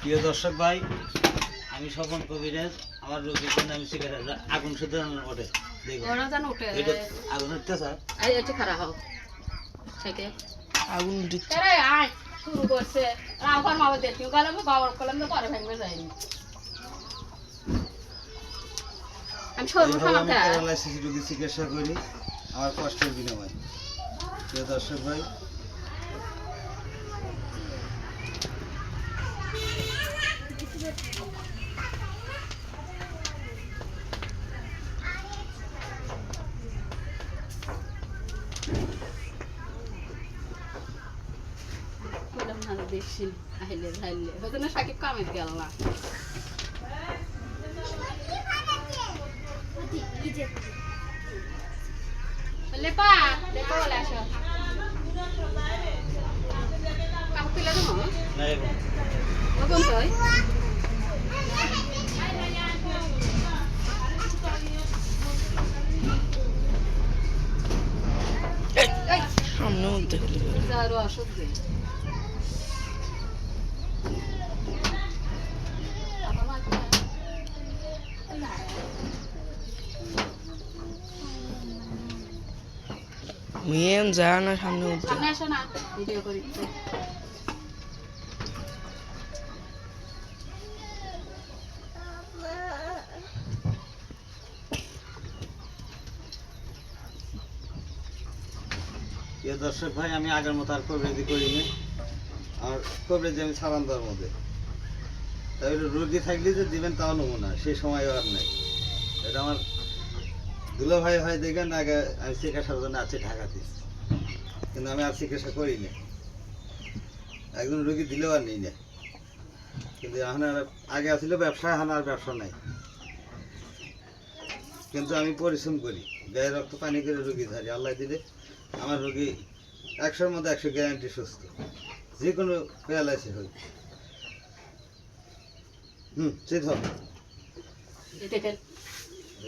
প্রিয় দর্শক ভাই আমি স্বপন কবিরাজ আমার রোগীর জন্য আমি সিগারেট আগুন শুধু ওঠে? এটা আগুন উঠতে স্যার? খারাপ হোক থেকে আগুন দিচ্ছে। আরে আয় শুরু করছে। রাউকার মাবা দেখি গেলাম বাবার কলম তো পরে ভেঙে যায়নি। আমি সরবো আমি প্যারালাইসিস রোগী চিকিৎসা করি আমার কষ্টের বিনিময়ে। প্রিয় দর্শক ভাই কইলাম না দেখছি আইলে যাইলে হয়তো না সাকিব কামে গেল না লেপা লেপা বলে আসো কাম তুলে দেবো না এখন ওগুন তোই সামনে উঠতে হলে যারও অসুখ মেন যা না সামনে উঠতে সামনে আসো না ভিডিও করি। প্রিয় দর্শক ভাই আমি আগের মতো আর কবরেজি করিনি। আর কবরেজি আমি ছাড়ান দেওয়ার মধ্যে। তাই রোগী থাকলে যে দিবেন তাও নেব না সেই সময় আর নেই। এটা আমার দুলা ভাই হয় দেখেন আগে আমি চিকিৎসার জন্য আছি ঢাকাতে। কিন্তু আমি আর চিকিৎসা করি না একজন রুগী দিলেও আর নিই না। কিন্তু এখন আর আগে আসলে ব্যবসা, এখন আর ব্যবসা নাই। কিন্তু আমি পরিশ্রম করি। গায়ে রক্ত পানি করে রুগী ধরি, আল্লাহ দিলে আমার রুগী একশোর মধ্যে একশো গ্যারান্টি সুস্থ। যে কোনো প্যারালাইসিস হোক। হুম, ঠিক হবে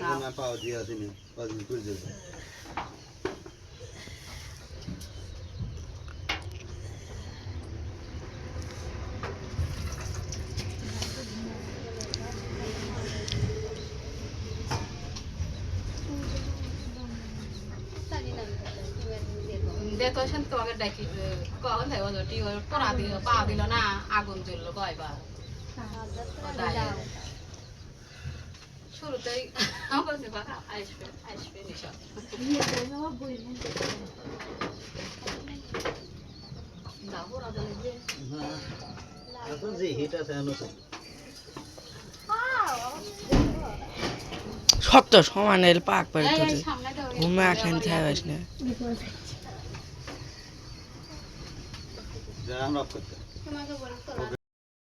না পাওয়া দিয়ে আসিনি কদিন করে দেবো দেখো সেন তোমাকে ডাকি কখন থাকব টি পড়া দিল পা দিল না আগুন জ্বললো কয়বার। শুরুতেই আমার কাছে বাবা আসবে আসবে তো শক্ত সমানের পাক সামনে দাও, এই, ঘুমে আখেন না। আমরা